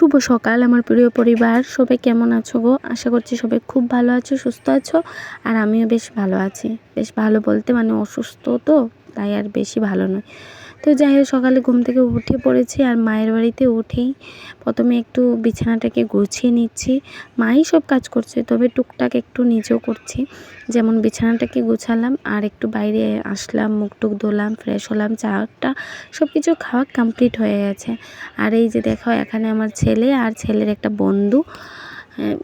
শুভ সকাল, আমার প্রিয় পরিবার। সবাই কেমন আছো গো? আশা করছি সবাই খুব ভালো আছো, সুস্থ আছো, আর আমিও বেশ ভালো আছি। বেশ ভালো বলতে মানে অসুস্থ তো, তাই আর বেশি ভালো নয় তো যাই হোক, সকালে ঘুম থেকে উঠে পড়েছি আর মায়ের বাড়িতে উঠেই প্রথমে একটু বিছানাটাকে গুছিয়ে নিচ্ছি। মাই সব কাজ করছে, তবে টুকটাক একটু নিজেও করছি। যেমন বিছানাটাকে গুছালাম আর একটু বাইরে আসলাম, মুখ টুক ধোলাম ফ্রেশ হলাম, চাটা সব কিছু খাওয়া কমপ্লিট হয়ে গেছে। আর এই যে দেখো, এখানে আমার ছেলে আর ছেলের একটা বন্ধু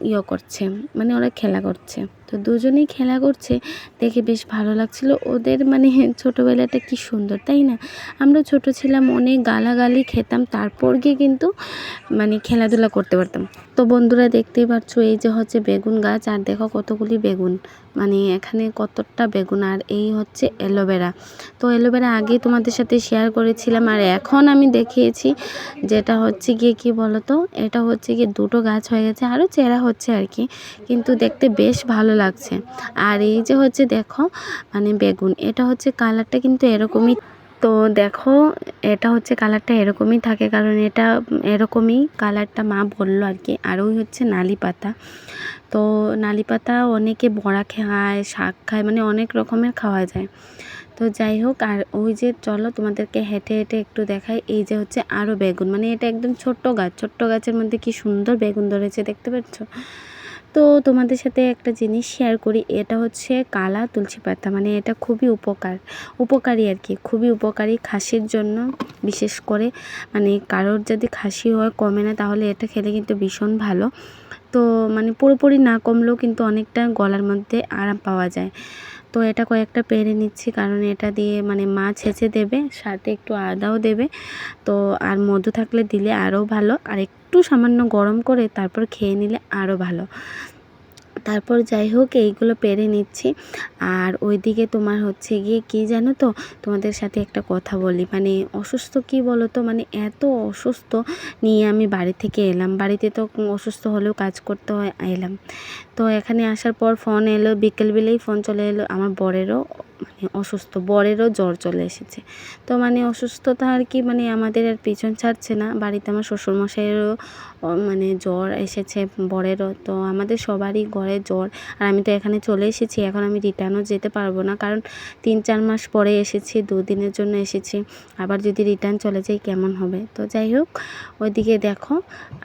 ইয়ে করছে মানে ওরা খেলা করছে। তো দুজনেই খেলা করছে, দেখে বেশ ভালো লাগছিল। ওদের মানে ছোটোবেলাটা কি সুন্দর, তাই না? আমরা ছোট ছিলাম, অনেক গালাগালি খেতাম, তারপর গিয়ে কিন্তু মানে খেলাধুলা করতে পারতাম। তো বন্ধুরা দেখতেই পাচ্ছ, এই যে হচ্ছে বেগুন গাছ, আর দেখো কতগুলি বেগুন। মানে এখানে কতটা বেগুন, আর এই হচ্ছে অ্যালোভেরা। তো অ্যালোভেরা আগে তোমাদের সাথে শেয়ার করেছিলাম, আর এখন আমি দেখিয়েছি যেটা হচ্ছে গিয়ে কি বলতো, এটা হচ্ছে গিয়ে দুটো গাছ হয়ে গেছে, আরও চেরা হচ্ছে আর কি। কিন্তু দেখতে বেশ ভালো লাগছে। আর এই যে হচ্ছে দেখো মানে বেগুন, এটা হচ্ছে কালারটা কিন্তু এরকমই। তো দেখো, এটা হচ্ছে কালারটা এরকমই থাকে, কারণ এটা এরকমই কালারটা মা বলল আর কি। আর ওই হচ্ছে নালি পাতা। তো নালি পাতা অনেকে বড়া খায়, শাক খায় মানে অনেক রকমের খাওয়া যায়। তো যাই হোক, আর ওই যে চলো তোমাদেরকে হেঁটে হেঁটে একটু দেখাই, এই যে হচ্ছে আরও বেগুন। মানে এটা একদম ছোট্ট গাছ, ছোট্ট গাছের মধ্যে কি সুন্দর বেগুন ধরেছে, দেখতে পাচ্ছ? তো তোমাদের সাথে একটা জিনিস শেয়ার করি, এটা হচ্ছে কালা তুলসী পাতা। মানে এটা খুবই উপকার, উপকারী আর কি, খুবই উপকারী খাসির জন্য, বিশেষ করে মানে কারোর যদি খাসি হয়, কমে না, তাহলে এটা খেলে কিন্তু ভীষণ ভালো। তো মানে পুরোপুরি না কমলেও কিন্তু অনেকটা গলার মধ্যে আরাম পাওয়া যায়। তো এটা কয়েকটা পেরে নিচ্ছি, কারণ এটা দিয়ে মানে মা ছেঁচে দেবে, সাথে একটু আদাও দেবে। তো আর মধু থাকলে দিলে আরও ভালো। আর একটু সামান্য গরম করে তারপর খেয়ে নিলে আরও ভালো। তারপর যাই হোক, এইগুলো পেরে নিচ্ছি। আর ওইদিকে তোমার হচ্ছে গিয়ে কি জানো তো, তোমাদের সাথে একটা কথা বলি। মানে অসুস্থ কি বলো তো মানে এত অসুস্থ নিয়ে আমি বাড়ি থেকে এলাম। বাড়িতে তো অসুস্থ হলেও কাজ করতে হয়, এলাম। তো এখানে আসার পর ফোন এলো বিকেলবেলেই ফোন চলে এলো, আমার বরেরও মানে অসুস্থ, বরেরও জ্বর চলে এসেছে। তো মানে অসুস্থতা আর কি মানে আমাদের আর পিছন ছাড়ছে না। বাড়িতে আমার শ্বশুরমশাইয়েরও মানে জ্বর এসেছে, বরেরও। তো আমাদের সবারই ঘরে জ্বর। আর আমি তো এখানে চলে এসেছি, এখন আমি রিটার্নও যেতে পারব না। কারণ তিন, চার মাস পরে এসেছি, দুদিনের জন্য এসেছি। আবার যদি রিটার্ন চলে যাই, কেমন হবে? তো যাই হোক, ওইদিকে দেখো,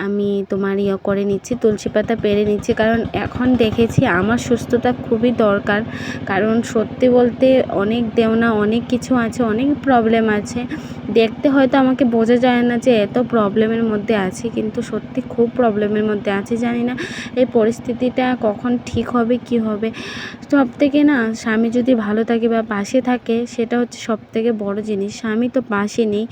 আমি তোমার ইয়ে করে নিচ্ছি, তুলসী পাতা পেরে নিচ্ছি। কারণ এখন দেখেছি আমার সুস্থতা খুবই দরকার। কারণ সত্যি বলতে অনেক দেওনা অনেক কিছু আছে, অনেক প্রবলেম আছে। দেখতে হয়তো আমাকে বোঝা যায় না যে এত প্রবলেমের মধ্যে আছি, কিন্তু সত্যি খুব প্রবলেমের মধ্যে আছি। জানি না এই পরিস্থিতিটা কখন ঠিক হবে, কি হবে। সব থেকে না স্বামী যদি ভালো থাকে বা পাশে থাকে, সেটা হচ্ছে সব থেকে বড় জিনিস। স্বামী তো পাশে নেই।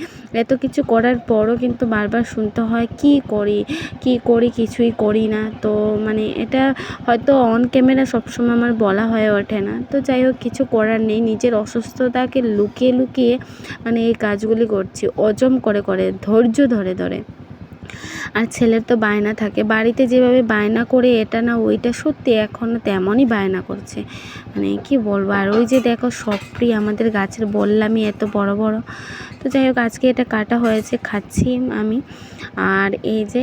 এত কিছু করার পরও কিন্তু বারবার শুনতে হয়, কি করি কি করি, কিছুই করি না। তো মানে এটা হয়তো অন ক্যামেরা সবসময় আমার বলা হয়ে ওঠে না। তো যাই হোক, কিছু করার নেই। নিজের অসুস্থতাকে লুকিয়ে লুকিয়ে মানে এই কাজগুলি করছি। অজম করে করে, ধৈর্য ধরে ধরে। আর ছেলের তো বায়না থাকে। বাড়িতে যেভাবে বায়না করে এটা না ওইটা সত্যি এখনও তেমনই বায়না করছে। মানে কি বলব? আর ওই যে দেখো সবরি আমাদের গাছের বললামই এত বড় বড়। তো যাই হোক, আজকে এটা কাটা হয়েছে, খাচ্ছি আমি। আর এই যে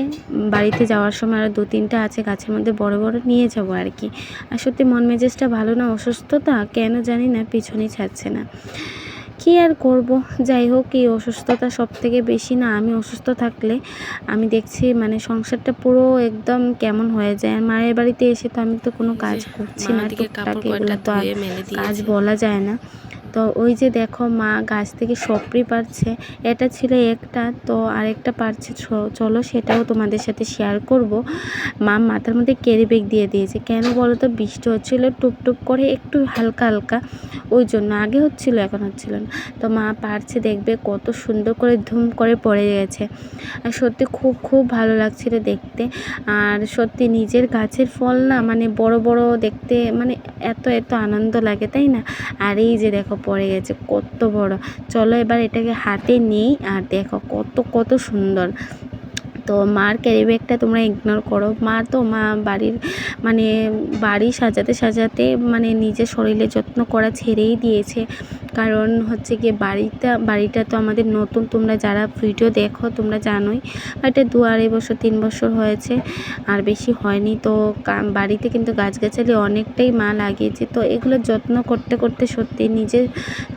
বাড়িতে যাওয়ার সময় আরও দু তিনটা আছে, গাছের মধ্যে বড় বড় নিয়ে যাব আর কি। আর সত্যি মন মেজাজটা ভালো না, অসুস্থতা? কেন জানি না, পিছনেই ছাড়ছে না। কী আর করব? যাই হোক এই অসুস্থতা সব থেকে বেশি না আমি অসুস্থ থাকলে আমি দেখছি মানে সংসারটা পুরো একদম কেমন হয়ে যায়। আর মায়ের বাড়িতে এসে তো আমি তো কোনো কাজ করছি না টুকটাক এগুলো তো কাজ বলা যায় না। তো ওই যে দেখো মা গাছ থেকে সপরি পারছে। এটা ছিল একটা, তো আরেকটা পারছে চলো সেটাও তোমাদের সাথে শেয়ার করব। মা মাথার মধ্যে ক্যারি ব্যাগ দিয়ে দিয়েছে। কেন বলো তো বৃষ্টি হচ্ছিল টুপটুপ করে একটু হালকা হালকা। ওই জন্য আগে হচ্ছিল, এখন হচ্ছিল না। তো মা পারছে, দেখবে কত সুন্দর করে ধুম করে পড়ে গেছে। আর সত্যি খুব খুব ভালো লাগছিল দেখতে। আর সত্যি নিজের গাছের ফল না মানে বড় বড় দেখতে মানে এত এত আনন্দ লাগে, তাই না? আর এই যে দেখো পড়ে গেছে কত বড়। চলো এবার এটাকে হাতে নেই আর দেখো কত কত সুন্দর। তো মার ক্যারি ব্যাগটা তোমরা ইগনোর করো। মা তো মা বাড়ির মানে বাড়ি সাজাতে সাজাতে মানে নিজের শরীরে যত্ন করা ছেড়েই দিয়েছে। কারণ হচ্ছে গিয়ে বাড়িটা বাড়িটা তো আমাদের নতুন। তোমরা যারা ভিডিও দেখো তোমরা জানোই, এটা দু আড়াই বছর, তিন বছর হয়েছে আর বেশি হয়নি। তো বাড়িতে কিন্তু গাছগাছালি অনেকটাই মা লাগিয়েছে। তো এগুলো যত্ন করতে করতে সত্যি নিজের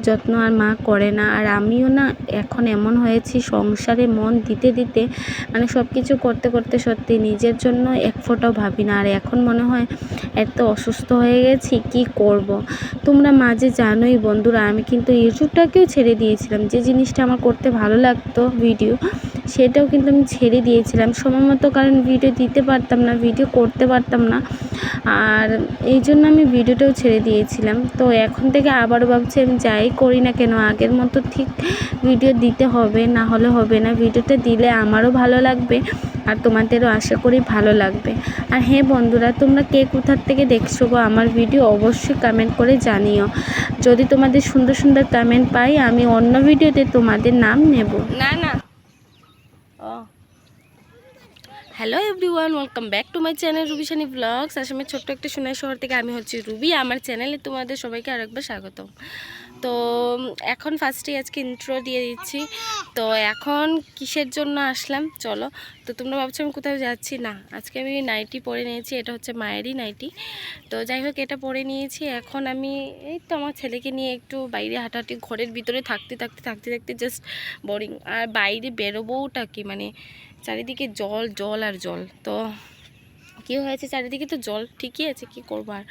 যত্ন আর মা করে না। আর আমিও না এখন এমন হয়েছি, সংসারে মন দিতে দিতে মানে সব কিছু করতে করতে সত্যি নিজের জন্য এক ফোঁটাও ভাবি না আর এখন মনে হয়, এত অসুস্থ হয়ে গেছি, কি করব। তোমরা মাঝে জানোই বন্ধুরা, আমি কিন্তু ইউটিউবটাকেও ছেড়ে দিয়েছিলাম যে জিনিসটা আমার করতে ভালো লাগতো, ভিডিও সেটাও কিন্তু আমি ছেড়ে দিয়েছিলাম। সময় মতো কারণ ভিডিও দিতে পারতাম না ভিডিও করতে পারতাম না। আর এই জন্য আমি ভিডিওটাও ছেড়ে দিয়েছিলাম। তো এখন থেকে আবারও ভাবছি আমি যাই করি না কেন, আগের মতো ঠিক ভিডিও দিতে হবে, না হলে হবে না। ভিডিওটা দিলে আমারও ভালো লাগবে আর তোমাদেরও আশা করি ভালো লাগবে। আর হ্যাঁ বন্ধুরা, তোমরা কে কোথার থেকে দেখছ গো আমার ভিডিও অবশ্যই কমেন্ট করে জানিও। যদি তোমাদের সুন্দর সুন্দর কমেন্ট পাই, আমি অন্য ভিডিওতে তোমাদের নাম নেব। না না hello everyone welcome back to my channel Ruby Sunny blogs আসামের ছোট্ট একটা সোনাই শহর থেকে আমি হচ্ছি রুবি আমার চ্যানেলে তোমাদের সবাইকে আরেকবার স্বাগতম। তো এখন ফার্স্টে আজকে ইন্ট্রো দিয়ে দিচ্ছি। তো এখন কিসের জন্য আসলাম? চলো। তো তোমরা ভাবছ আমি কোথাও যাচ্ছি? না, আজকে আমি নাইটি পরে নিয়েছি, এটা হচ্ছে মায়েরই নাইটি তো যাই হোক, এটা পরে নিয়েছি। এখন আমি, এই তো আমার ছেলেকে নিয়ে একটু বাইরে হাঁটাহাঁটি, ঘরের ভিতরে থাকতে থাকতে থাকতে থাকতে জাস্ট বোরিং আর বাইরে বেরোবোটা কি? মানে চারিদিকে জল জল আর জল। তো কী হয়েছে চারিদিকে তো জল ঠিকই আছে, কি করব আর?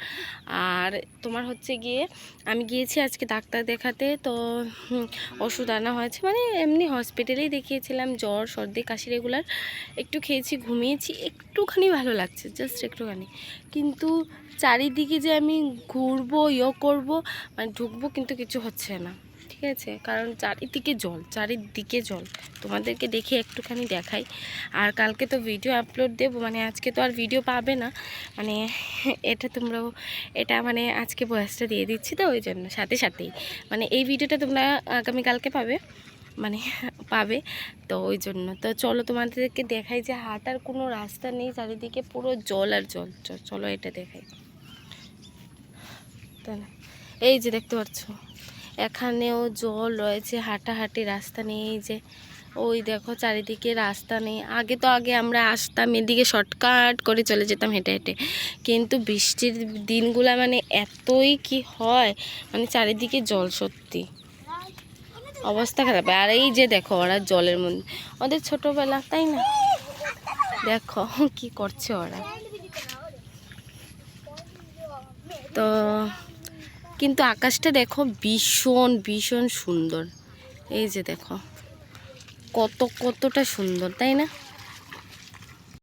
আর তোমার হচ্ছে গিয়ে আমি গিয়েছি আজকে ডাক্তার দেখাতে, তো ওষুধ আনা হয়েছে। মানে এমনি হসপিটালেই দেখিয়েছিলাম, জ্বর, সর্দি, কাশি রেগুলার একটু খেয়েছি, ঘুমিয়েছি, একটুখানি ভালো লাগছে জাস্ট একটুখানি। কিন্তু চারিদিকে যে আমি ঘুরবো ইয়ে করব মানে ঢুকবো কিন্তু কিছু হচ্ছে না। ঠিক আছে? কারণ চারিদিকে জল চারিদিকে জল। তোমাদেরকে দেখে একটুখানি দেখাই। আর কালকে তো ভিডিও আপলোড দেবো মানে আজকে তো আর ভিডিও পাবে না। মানে এটা তোমরাও এটা মানে আজকে বয়সটা দিয়ে দিচ্ছি তো, ওই জন্য সাথে সাথেই। মানে এই ভিডিওটা তোমরা আগামীকালকে পাবে মানে পাবে। তো ওই জন্য, তো চলো তোমাদেরকে দেখাই যে হাঁটার কোনো রাস্তা নেই, চারিদিকে পুরো জল আর জল। চলো এটা দেখাই। তাই না? এই যে দেখতে পাচ্ছ এখানেও জল রয়েছে, হাঁটাহাঁটি রাস্তা নেই যে ওই দেখো চারিদিকে রাস্তা নেই। আগে তো আগে আমরা আসতাম, এদিকে শর্টকাট করে চলে যেতাম হেঁটে হেঁটে। কিন্তু বৃষ্টির দিনগুলা মানে এতই কি হয় মানে চারিদিকে জল সত্যি। অবস্থা খারাপ। আর এই যে দেখো ওরা জলের মধ্যে ওদের ছোটবেলা, তাই না? দেখো কি করছে ওরা। তো কিন্তু আকাশটা দেখো ভীষণ ভীষণ সুন্দর। এই যে দেখো কত কতটা সুন্দর তাই না?